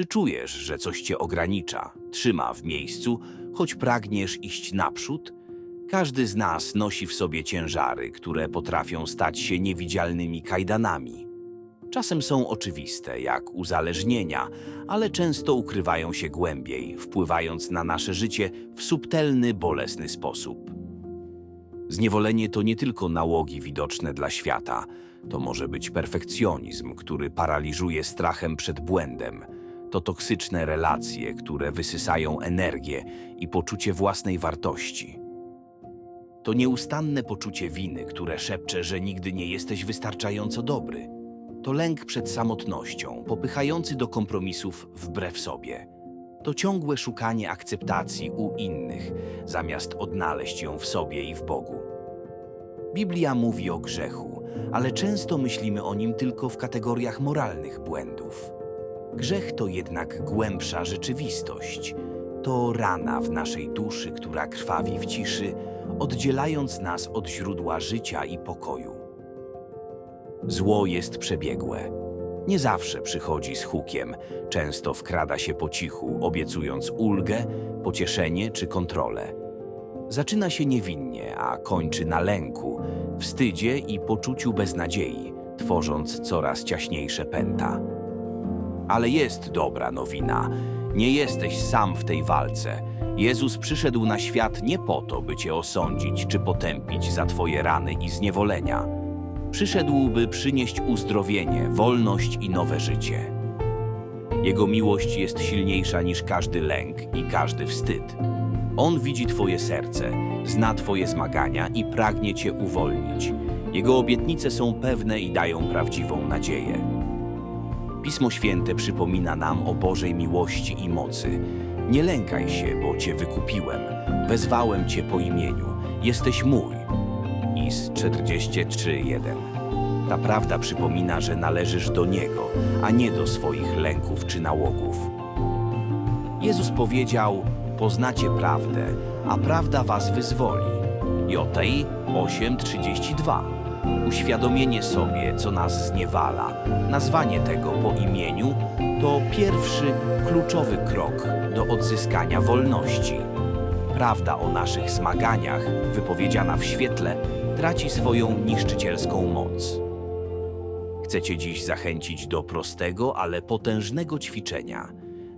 Czy czujesz, że coś cię ogranicza, trzyma w miejscu, choć pragniesz iść naprzód? Każdy z nas nosi w sobie ciężary, które potrafią stać się niewidzialnymi kajdanami. Czasem są oczywiste, jak uzależnienia, ale często ukrywają się głębiej, wpływając na nasze życie w subtelny, bolesny sposób. Zniewolenie to nie tylko nałogi widoczne dla świata, to może być perfekcjonizm, który paraliżuje strachem przed błędem. To toksyczne relacje, które wysysają energię i poczucie własnej wartości. To nieustanne poczucie winy, które szepcze, że nigdy nie jesteś wystarczająco dobry. To lęk przed samotnością, popychający do kompromisów wbrew sobie. To ciągłe szukanie akceptacji u innych, zamiast odnaleźć ją w sobie i w Bogu. Biblia mówi o grzechu, ale często myślimy o nim tylko w kategoriach moralnych błędów. Grzech to jednak głębsza rzeczywistość. To rana w naszej duszy, która krwawi w ciszy, oddzielając nas od źródła życia i pokoju. Zło jest przebiegłe. Nie zawsze przychodzi z hukiem, często wkrada się po cichu, obiecując ulgę, pocieszenie czy kontrolę. Zaczyna się niewinnie, a kończy na lęku, wstydzie i poczuciu beznadziei, tworząc coraz ciaśniejsze pęta. Ale jest dobra nowina. Nie jesteś sam w tej walce. Jezus przyszedł na świat nie po to, by cię osądzić czy potępić za twoje rany i zniewolenia. Przyszedł, by przynieść uzdrowienie, wolność i nowe życie. Jego miłość jest silniejsza niż każdy lęk i każdy wstyd. On widzi Twoje serce, zna Twoje zmagania i pragnie Cię uwolnić. Jego obietnice są pewne i dają prawdziwą nadzieję. Pismo Święte przypomina nam o Bożej miłości i mocy. Nie lękaj się, bo Cię wykupiłem. Wezwałem Cię po imieniu. Jesteś mój. Is 43:1. Ta prawda przypomina, że należysz do Niego, a nie do swoich lęków czy nałogów. Jezus powiedział: Poznacie prawdę, a prawda was wyzwoli. Jotei 8:32. Uświadomienie sobie, co nas zniewala, nazwanie tego po imieniu, to pierwszy kluczowy krok do odzyskania wolności. Prawda o naszych zmaganiach, wypowiedziana w świetle, traci swoją niszczycielską moc. Chcę Cię dziś zachęcić do prostego, ale potężnego ćwiczenia.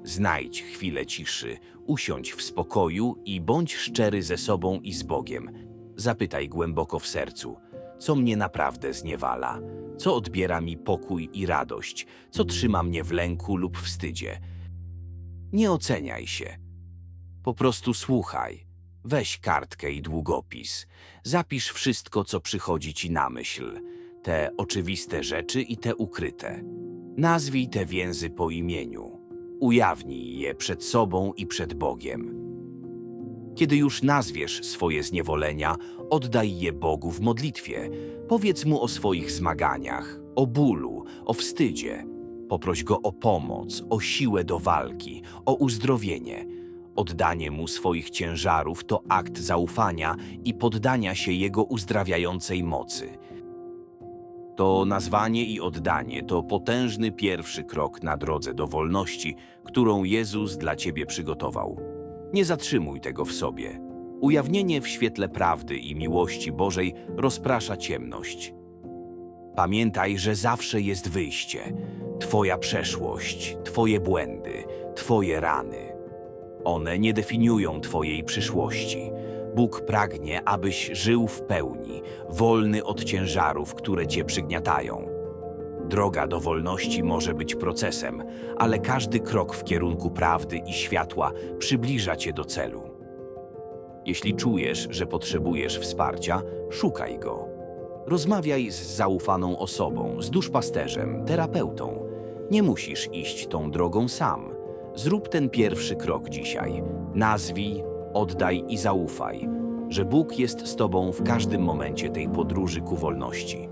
Znajdź chwilę ciszy, usiądź w spokoju i bądź szczery ze sobą i z Bogiem. Zapytaj głęboko w sercu, co mnie naprawdę zniewala, co odbiera mi pokój i radość, co trzyma mnie w lęku lub wstydzie. Nie oceniaj się. Po prostu słuchaj. Weź kartkę i długopis. Zapisz wszystko, co przychodzi ci na myśl. Te oczywiste rzeczy i te ukryte. Nazwij te więzy po imieniu. Ujawnij je przed sobą i przed Bogiem. Kiedy już nazwiesz swoje zniewolenia, oddaj je Bogu w modlitwie. Powiedz mu o swoich zmaganiach, o bólu, o wstydzie. Poproś go o pomoc, o siłę do walki, o uzdrowienie. Oddanie mu swoich ciężarów to akt zaufania i poddania się jego uzdrawiającej mocy. To nazwanie i oddanie to potężny pierwszy krok na drodze do wolności, którą Jezus dla ciebie przygotował. Nie zatrzymuj tego w sobie. Ujawnienie w świetle prawdy i miłości Bożej rozprasza ciemność. Pamiętaj, że zawsze jest wyjście. Twoja przeszłość, Twoje błędy, Twoje rany. One nie definiują Twojej przyszłości. Bóg pragnie, abyś żył w pełni, wolny od ciężarów, które Cię przygniatają. Droga do wolności może być procesem, ale każdy krok w kierunku prawdy i światła przybliża Cię do celu. Jeśli czujesz, że potrzebujesz wsparcia, szukaj go. Rozmawiaj z zaufaną osobą, z duszpasterzem, terapeutą. Nie musisz iść tą drogą sam. Zrób ten pierwszy krok dzisiaj. Nazwij, oddaj i zaufaj, że Bóg jest z Tobą w każdym momencie tej podróży ku wolności.